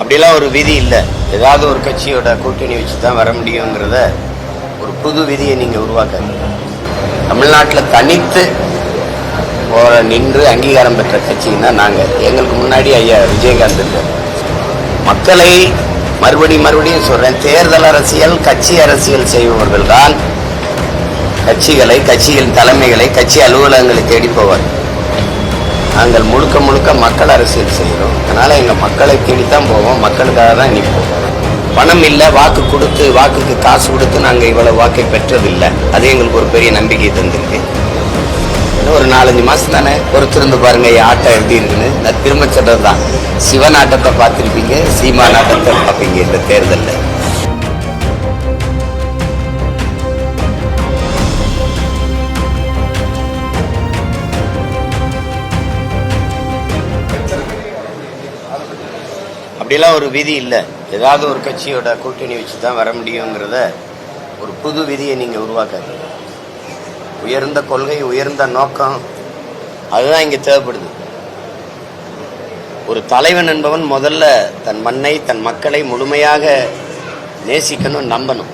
அப்படிலாம் ஒரு விதி இல்லை. ஏதாவது ஒரு கட்சியோட கூட்டணி வச்சு தான் வர முடியுங்கிறத ஒரு புது விதியை நீங்கள் உருவாக்க தமிழ்நாட்டில் தனித்து போற நின்று அங்கீகாரம் பெற்ற கட்சின்னா நாங்கள் எங்களுக்கு முன்னாடி ஐயா விஜயகாந்த் மக்களை மறுபடி மறுபடியும் சொல்றேன். தேர்தல் அரசியல் கட்சி அரசியல் செய்பவர்கள் தான் கட்சிகளை கட்சியின் தலைமைகளை கட்சி அலுவலகங்களை தேடி போவார் நாங்கள் முழுக்க முழுக்க மக்கள் அரசியல் செய்கிறோம். அதனால் எங்கள் மக்களை தேடித்தான் போவோம். மக்களுக்காக தான் நிற்போம். பணம் இல்லை வாக்கு கொடுத்து வாக்குக்கு காசு கொடுத்து நாங்கள் இவ்வளோ வாக்கை பெற்றதில்லை. அது எங்களுக்கு ஒரு பெரிய நம்பிக்கை தந்திருக்கு. இன்னும் ஒரு நாலஞ்சு மாதம் தானே பொறுத்திருந்து பாருங்க ஆட்டம் எப்படி இருக்குன்னு. நான் திரும்ப சொல்கிறது தான் சிவன் ஆட்டத்தை பார்த்துருப்பீங்க சீமா நாட்டத்தை பார்ப்பீங்க இந்த தேர்தலில். அப்படிலாம் ஒரு விதி இல்லை. ஏதாவது ஒரு கட்சியோட கூட்டணி வச்சு தான் வர முடியுங்கிறத ஒரு புது விதியை நீங்கள் உருவாக்காதீங்க. உயர்ந்த கொள்கை உயர்ந்த நோக்கம் அதுதான் இங்கே தேவைப்படுது. ஒரு தலைவன் என்பவன் முதல்ல தன் மண்ணை தன் மக்களை முழுமையாக நேசிக்கணும் நம்பணும்.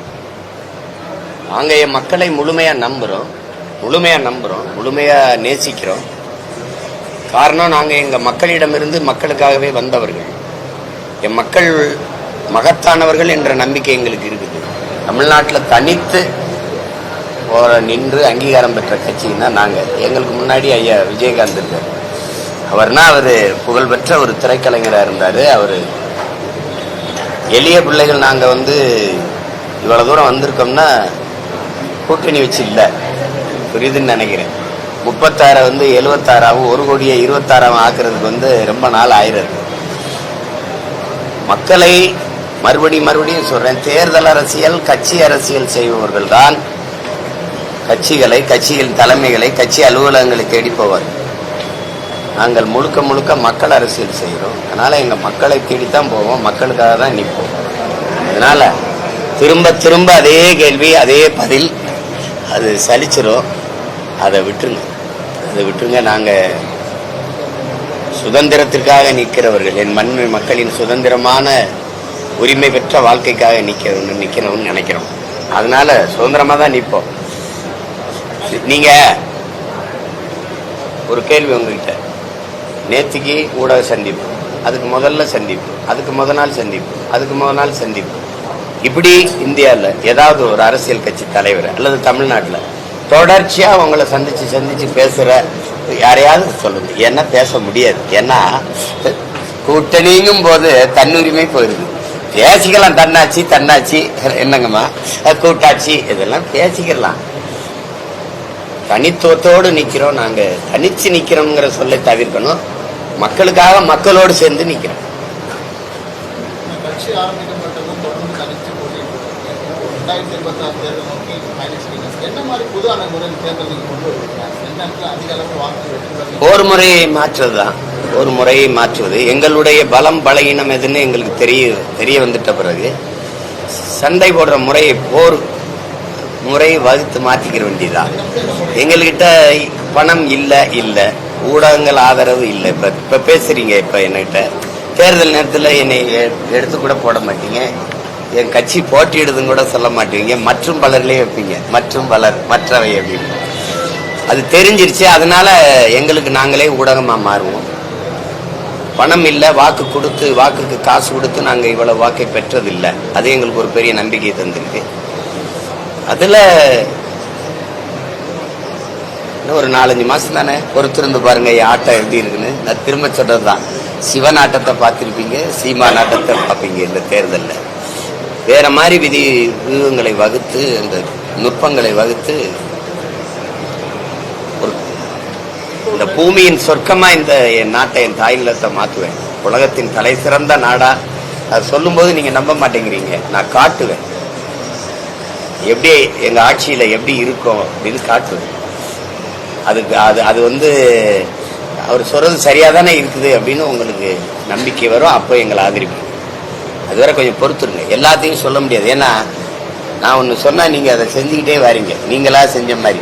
நாங்கள் என் மக்களை முழுமையாக நம்புகிறோம் முழுமையாக நம்புகிறோம் முழுமையாக நேசிக்கிறோம். காரணம் நாங்கள் எங்கள் மக்களிடமிருந்து மக்களுக்காகவே வந்தவர்கள். என் மக்கள் மகத்தானவர்கள் என்ற நம்பிக்கை எங்களுக்கு இருக்குது. தமிழ்நாட்டில் தனித்து போற நின்று அங்கீகாரம் பெற்ற கட்சின்னா நாங்கள் எங்களுக்கு முன்னாடி ஐயா விஜயகாந்த் இருக்கார். அவர்னா அவர் புகழ்பெற்ற ஒரு திரைக்கலைஞராக இருந்தார். அவர் எளிய பிள்ளைகள் நாங்கள் வந்து இவ்வளோ தூரம் வந்திருக்கோம்னா கூட்டணி வச்சு இல்லை. புரியுதுன்னு நினைக்கிறேன். முப்பத்தாறை வந்து எழுபத்தாறாவும் ஒரு கோடியை இருபத்தாறாவும் ஆக்குறதுக்கு வந்து ரொம்ப நாள் ஆயிரம் மக்களை மறுபடி மறுபடியும் சொல்றேன். தேர்தல் அரசியல் கட்சி அரசியல் செய்பவர்கள் தான் கட்சிகளை கட்சியின் தலைமைகளை கட்சி அலுவலகங்களை தேடி போவார். நாங்கள் முழுக்க முழுக்க மக்கள் அரசியல் செய்கிறோம். அதனால் எங்கள் மக்களை தேடித்தான் போவோம். மக்களுக்காக தான் நிற்போம் அதனால் திரும்ப திரும்ப அதே கேள்வி அதே பதில் அது சலிச்சிடும் அதை விட்டுருங்க. அதை விட்டுருங்க. நாங்கள் சுதந்திரத்திற்காக நிற்கிறவர்கள் என் மண் மக்களின் சுதந்திரமான உரிமை பெற்ற வாழ்க்கைக்காக நிற்கணும் நிற்கணும்னு நினைக்கிறோம். அதனால சுதந்திரமாக தான் நிற்போம். நீங்கள் ஒரு கேள்வி உங்ககிட்ட. நேற்றுக்கு ஊடக சந்திப்பு அதுக்கு முதல்ல சந்திப்பு அதுக்கு முத நாள் சந்திப்பு அதுக்கு முத நாள் சந்திப்பு. இப்படி இந்தியாவில் ஏதாவது ஒரு அரசியல் கட்சி தலைவர் அல்லது தமிழ்நாட்டில் தொடர்ச்சியாக அவங்கள சந்திச்சு சந்திச்சு பேசுற யாரையாவது சொல்லுங்க. ஏன்னா பேச முடியாது. ஏன்னா கூட்டணிங்கும் போது தன்னுரிமை போயிருது. பேசிக்கலாம் தன்னாட்சி தன்னாட்சி. என்னங்கம்மா? கூட்டாட்சி இதெல்லாம் பேசிக்கலாம். தனித்துவத்தோடு நிற்கிறோம் நாங்கள் தனிச்சு நிற்கிறோங்கிற சொல்லை தவிர்க்கணும். மக்களுக்காக மக்களோடு சேர்ந்து நிற்கிறோம் இந்த கட்சி ஆரம்பிக்கப்பட்டதும் தொடர்ந்து தனித்து போட்டிட்டு ரெண்டாயிரத்தி இருபத்தாறு தேர்தல் நோக்கி பயணிச்சிருக்கீங்க என்ன மாதிரி புது அணுகுமுறை தேர்தல் கொண்டு வருவீங்க போர் முறையை மாற்றுவதுதான். ஒரு முறையை மாற்றுவது. எங்களுடைய பலம் பலகீனம் எதுன்னு எங்களுக்கு தெரிய தெரிய வந்துட்ட பிறகு சண்டை போடுற முறையை போர் முறையை வகுத்து மாற்றிக்கிற வேண்டியதுதான். எங்கள்கிட்ட பணம் இல்லை இல்லை. ஊடகங்கள் ஆதரவு இல்லை. இப்போ இப்போ பேசுறீங்க இப்போ என்கிட்ட தேர்தல் நேரத்தில் என்னை எடுத்து கூட போட மாட்டீங்க. என் கட்சி போட்டியிடுதுன்னு கூட சொல்ல மாட்டீங்க. மற்றும் பலர்லேயே வைப்பீங்க. மற்றும் பலர் மற்றவை அப்படின்னு அது தெரிஞ்சிருச்சு. அதனால எங்களுக்கு நாங்களே ஊடகமா மாறுவோம். பணம் இல்லை வாக்கு கொடுத்து வாக்குக்கு காசு கொடுத்து நாங்கள் இவ்வளவு வாக்கை பெற்றதில்லை. அது எங்களுக்கு ஒரு பெரிய நம்பிக்கை தந்திருக்கு. அதுல இன்னும் ஒரு நாலஞ்சு மாசம் தானே? பொறுத்திருந்து பாருங்க என் ஆட்டம் எப்படி இருக்குன்னு. நான் திரும்ப சொல்றது தான் சிவன் ஆட்டத்தை பார்த்துருப்பீங்க சீமா நாட்டத்தை பார்ப்பீங்க இந்த தேர்தலில். வேற மாதிரி விதி வியூகங்களை வகுத்து அந்த நுட்பங்களை வகுத்து இந்த பூமியின் சொர்க்கமா இந்த என் நாட்டை என் தாய் இல்லத்தை மாத்துவேன். உலகத்தின் தலை சிறந்த நாடா. அது சொல்லும்போது நீங்க நம்ப மாட்டேங்கிறீங்க. நான் காட்டுவேன். எப்படி எங்க ஆட்சியில எப்படி இருக்கும் அப்படின்னு காட்டுவேன். அதுக்கு அது அது வந்து அவர் சொல்றது சரியா தானே இருக்குது அப்படின்னு உங்களுக்கு நம்பிக்கை வரும். அப்போ எங்களை ஆதரிப்பீங்க அதுவரை கொஞ்சம் பொறுத்துருங்க. எல்லாத்தையும் சொல்ல முடியாது. ஏன்னா நான் ஒன்று சொன்னால் நீங்கள் அதை செஞ்சுக்கிட்டே வரீங்க. நீங்களா செஞ்ச மாதிரி.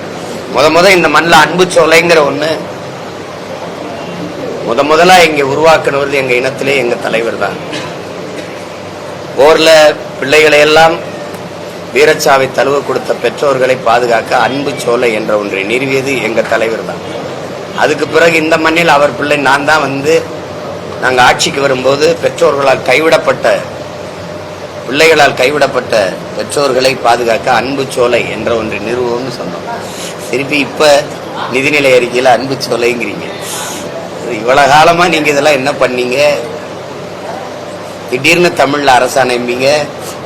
முத முத இந்த மண்ணில் அன்பு சோலைங்கிற ஒன்று முத முதலா இங்கே உருவாக்கினவர் எங்கள் இனத்திலே எங்கள் தலைவர் தான். போரில் பிள்ளைகளை எல்லாம் வீரச்சாவை தழுவ கொடுத்த பெற்றோர்களை பாதுகாக்க அன்பு சோலை என்ற ஒன்றை நிறுவியது எங்கள் தலைவர் தான். அதுக்கு பிறகு இந்த மண்ணில் அவர் பிள்ளை நான் தான் வந்து நாங்கள் ஆட்சிக்கு வரும்போது பெற்றோர்களால் கைவிடப்பட்ட பிள்ளைகளால் கைவிடப்பட்ட பெற்றோர்களை பாதுகாக்க அன்பு சோலை என்ற ஒன்று நிறுவனம்னு சொன்னோம். திருப்பி இப்போ நிதிநிலை அறிக்கையில் அன்பு சோலைங்கிறீங்க. இவ்வளோ காலமாக நீங்கள் இதெல்லாம் என்ன பண்ணீங்க? திடீர்னு தமிழில் அரசாணைப்பீங்க.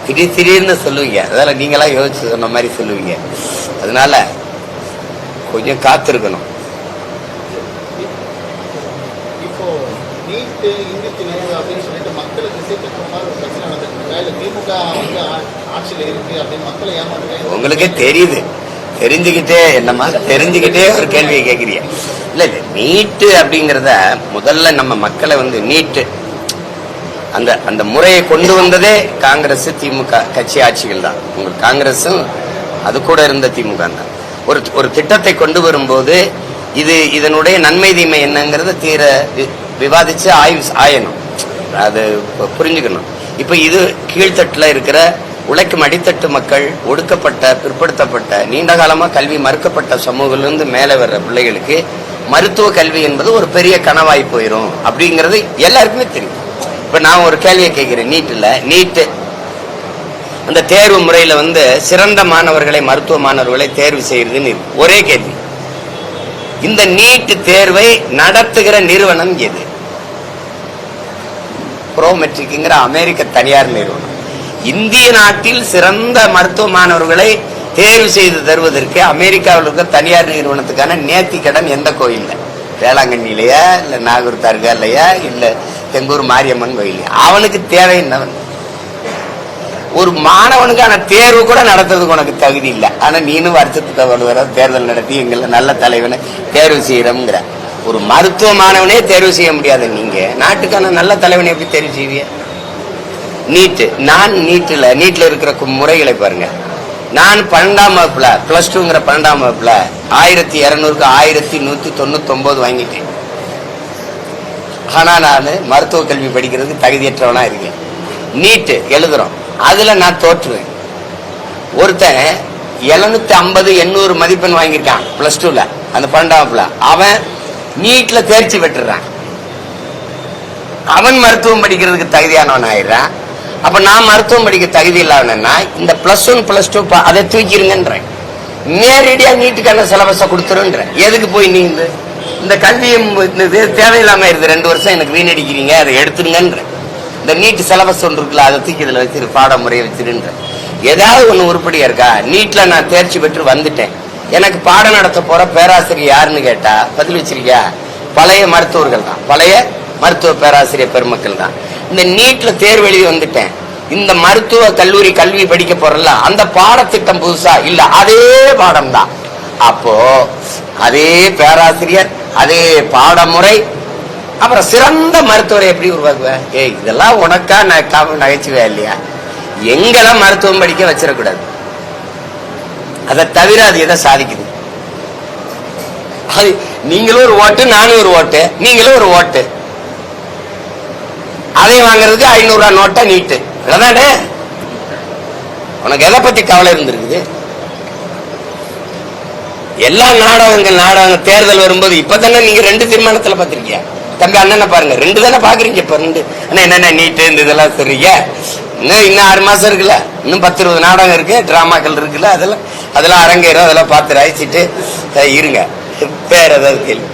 திடீர் திடீர்னு சொல்லுவீங்க. அதெல்லாம் நீங்களாம் யோசிச்சு சொன்ன மாதிரி சொல்லுவீங்க. அதனால கொஞ்சம் காத்திருக்கணும். இப்போ நீட்டு இந்தி திணிப்பு அப்படின்னு சொல்லிட்டு உங்களுக்கே தெரியுது. தெரிஞ்சுக்கிட்டே என்னம்மா தெரிஞ்சுக்கிட்டே ஒரு கேள்வியை கேட்குறீங்க இல்ல இல்ல நீட்டு அப்படிங்கிறத முதல்ல நம்ம மக்களை வந்து நீட்டு. அந்த அந்த முறையை கொண்டு வந்ததே காங்கிரஸ் திமுக கட்சி ஆட்சிகள் தான். உங்களுக்கு காங்கிரஸும் அது கூட இருந்த திமுக தான். ஒரு ஒரு திட்டத்தை கொண்டு வரும்போது இது இதனுடைய நன்மை தீமை என்னங்கிறத தீர வி- விவாதிச்சு ஆய்வு ஆயணும். அது புரிஞ்சுக்கணும். இப்போ இது கீழ்த்தட்டில் இருக்கிற உழைக்கும் அடித்தட்டு மக்கள் ஒடுக்கப்பட்ட பிற்படுத்தப்பட்ட நீண்ட காலமாக கல்வி மறுக்கப்பட்ட சமூகத்திலிருந்து மேலே வர்ற பிள்ளைகளுக்கு மருத்துவ கல்வி என்பது ஒரு பெரிய கனவாய் போயிடும் அப்படிங்கிறது எல்லாருக்குமே தெரியும். இப்போ நான் ஒரு கேள்வியை கேட்குறேன். நீட்டில் நீட்டு அந்த தேர்வு முறையில் வந்து சிறந்த மாணவர்களை மருத்துவ மாணவர்களை தேர்வு செய்யறதுன்னு ஒரே கேள்வி. இந்த நீட்டு தேர்வை நடத்துகிற நிறுவனம் எது? ப்ரோமெட்ரிக்ங்கிற அமெரிக்க தனியார் நிறுவனம். இந்திய நாட்டில் சிறந்த மருத்துவ மாணவர்களை தேர்வு செய்து தருவதற்கு அமெரிக்காவில் இருக்க தனியார் நிறுவனத்துக்கான நேர்த்தி கடன் எந்த கோயில்ல? வேளாங்கண்ணிலையா இல்ல நாகூர் தர்காலையா இல்ல தெங்கூர் மாரியம்மன் கோயிலையா அவனுக்கு தேவை என்னவன்? ஒரு மாணவனுக்கான தேர்வு கூட நடத்துறதுக்கு உனக்கு தகுதி இல்லை. ஆனா நீனும் வருஷத்துக்கு ஒரு தேர்தல் நடத்தி எங்களை நல்ல தலைவனை தேர்வு செய்யறோம்ங்கிற. ஒரு மருத்துவ மாணவனே தேர்வு செய்ய முடியாது நீங்க. நாட்டுக்கான நல்ல தலைவனை எப்படி தேர்வு செய்வீங்க? நீட்டு. நான் நீட்டில் நீட்டில் இருக்கிற முறைகளை பாருங்க. நான் பன்னெண்டாம் வகுப்புல பிளஸ் டூங்கிற பன்னெண்டாம் வகுப்புல ஆயிரத்தி இரநூறுக்கு ஆயிரத்தி நூத்தி தொண்ணூத்தி வாங்கிட்டேன். ஆனா நான் மருத்துவ கல்வி படிக்கிறதுக்கு தகுதியற்றவனா இருக்கேன். நீட்டு எழுதுறோம். அதுல நான் தோற்றுவேன். ஒருத்தன் எழுநூத்தி ஐம்பது எண்ணூறு மதிப்பெண் வாங்கியிருக்கான் பிளஸ் டூல அந்த பன்னெண்டாவதுல அவன் நீட்ல தேர்ச்சி பெற்றுறான் அவன் மருத்துவம் படிக்கிறதுக்கு தகுதியானவன் ஆயிடுறான் அப்ப நான் மருத்துவம் படிக்க தகுதி இல்லாதவனா இந்த பிளஸ் ஒன் பிளஸ் டூ அதை தூக்கிருங்கன்றேன். நேரடியா நீட்டுக்கான சிலபஸை கொடுத்துருன்றேன். எதுக்கு போய் நீ இந்த இந்த கல்வியும் இந்த இது தேவையில்லாம இருக்குது ரெண்டு வருஷம் எனக்கு வீணடிக்கிறீங்க அதை எடுத்துருங்கன்றேன். இந்த நீட்டு சிலபஸ் ஒன்று இருக்குல்ல அதை தூக்கி இதுல வச்சிரு பாடமுறையை வச்சிருன்றேன். ஏதாவது ஒன்று உருப்படியா இருக்கா? நீட்ல நான் தேர்ச்சி பெற்று வந்துட்டேன். எனக்கு பாடம் நடத்த போற பேராசிரியர் யாருன்னு கேட்டா பதில் வச்சிருக்கியா? பழைய மருத்துவர்கள் தான். பழைய மருத்துவ பேராசிரியர் பெருமக்கள் தான். இந்த நீட்ல தேர்வு எழுதி வந்துட்டேன். இந்த மருத்துவ கல்லூரி கல்வி படிக்க போறல அந்த பாடத்திட்டம் புதுசா? இல்ல அதே பாடம் தான். அப்போ அதே பேராசிரியர் அதே பாடமுறை அப்புறம் சிறந்த மருத்துவரை எப்படி உருவாக்குவேன்? ஏய் இதெல்லாம் உனக்கா நான் நகைச்சுவே இல்லையா? எங்கெல்லாம் மருத்துவம் படிக்க வச்சிடக்கூடாது. அதை தவிர அது எதை சாதிக்குது? அது நீங்களும் ஒரு ஓட்டு நானும் ஒரு ஓட்டு நீங்களும் ஒரு ஓட்டு. அதை வாங்குறதுக்கு ஐநூறு ரூபாய் நோட்டை நீட்டு. அதானே உனக்கு எதை பத்தி கவலை இருந்திருக்குது? எல்லா நாடகங்கள் நாடகம் தேர்தல் வரும்போது இப்பதானே நீங்க ரெண்டு தீர்மானத்துல பாத்திருக்கீங்க தம்பி அண்ணனை பாருங்க. ரெண்டு தானே பாக்குறீங்க இப்ப ரெண்டு. அண்ணா என்னென்ன நீட்டு இந்த இதெல்லாம் சரியா இன்னும் இன்னும் ஆறு மாசம் இருக்குல்ல? இன்னும் பத்து இருபது நாடகம் இருக்கு டிராமாக்கள் இருக்குல்ல அதெல்லாம் அதெல்லாம் அரங்கேறும் அதெல்லாம் பார்த்து ரசிச்சுட்டு இருங்க. பேர் ஏதாவது கேள்வி?